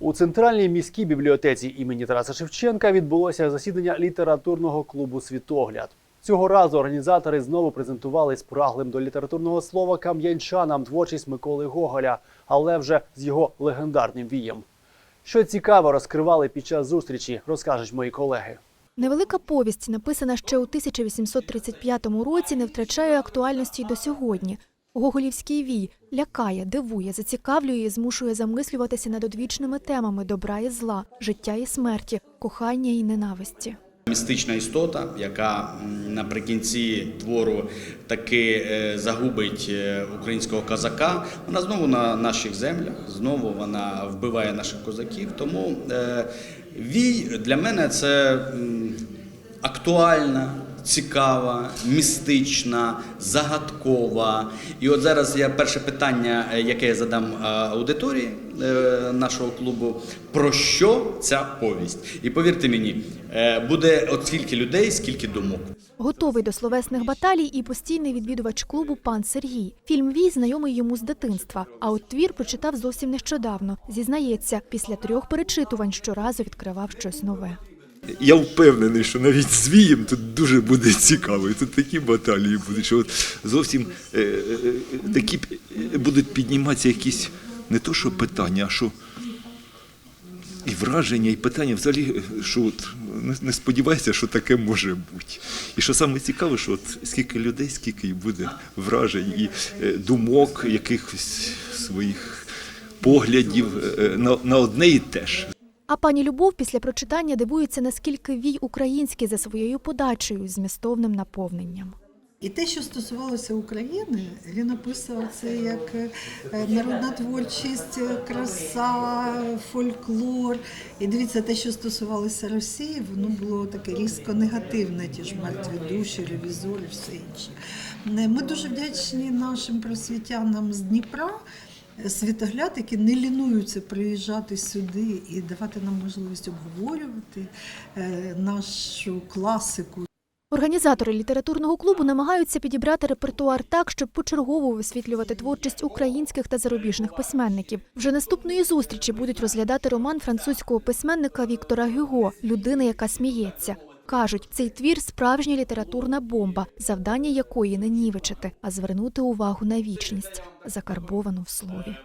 У центральній міській бібліотеці імені Тараса Шевченка відбулося засідання літературного клубу Світогляд. Цього разу організатори знову презентували спраглим до літературного слова кам'янчанам творчість Миколи Гоголя, але вже з його легендарним вієм. Що цікаво розкривали під час зустрічі, розкажуть мої колеги. Невелика повість, написана ще у 1835 році, не втрачає актуальності й до сьогодні. Гоголівський вій лякає, дивує, зацікавлює і змушує замислюватися над одвічними темами добра і зла, життя і смерті, кохання і ненависті. Містична істота, яка наприкінці твору таки е, загубить е, українського козака, вона знову на наших землях, знову вона вбиває наших козаків. Тому е, вій для мене це актуальна. Цікава, містична, загадкова. І от зараз я перше питання, е, яке я задам е, аудиторії е, нашого клубу, про що ця повість? І повірте мені, буде от скільки людей, скільки думок. Готовий до словесних баталій і постійний відвідувач клубу пан Сергій. Фільм Вій знайомий йому з дитинства. А от твір прочитав зовсім нещодавно. Зізнається, після трьох перечитувань щоразу відкривав щось нове. Я впевнений, що навіть з Вієм тут дуже буде цікаво. І тут такі баталії будуть, що от зовсім е, е, е, такі е, будуть підніматися якісь не то, що питання, а що і враження, і питання взагалі, е, що от не, не сподівайся, що таке може бути. І що саме цікаве, що от скільки людей, скільки буде вражень і е, думок, якихось своїх поглядів е, на, на одне і те ж. А пані Любов після прочитання дивується, наскільки вій український за своєю подачею, змістовним наповненням. І те, що стосувалося України, він описував це як е, народна творчість, краса, фольклор. І дивіться, те, що стосувалося Росії, воно було таке різко негативне, ті ж мертві душі, ревізори, все інше. Е, Ми дуже вдячні нашим просвітянам з Дніпра. Світогляд, які не лінуються приїжджати сюди і давати нам можливість обговорювати е, нашу класику, Організатори літературного клубу намагаються підібрати репертуар так, щоб почергово висвітлювати творчість українських та зарубіжних письменників. Вже наступної зустрічі будуть розглядати роман французького письменника Віктора Гюго Людина, яка сміється. Кажуть, цей твір справжня літературна бомба, завдання якої не нівечити, а звернути увагу на вічність, закарбовану в слові.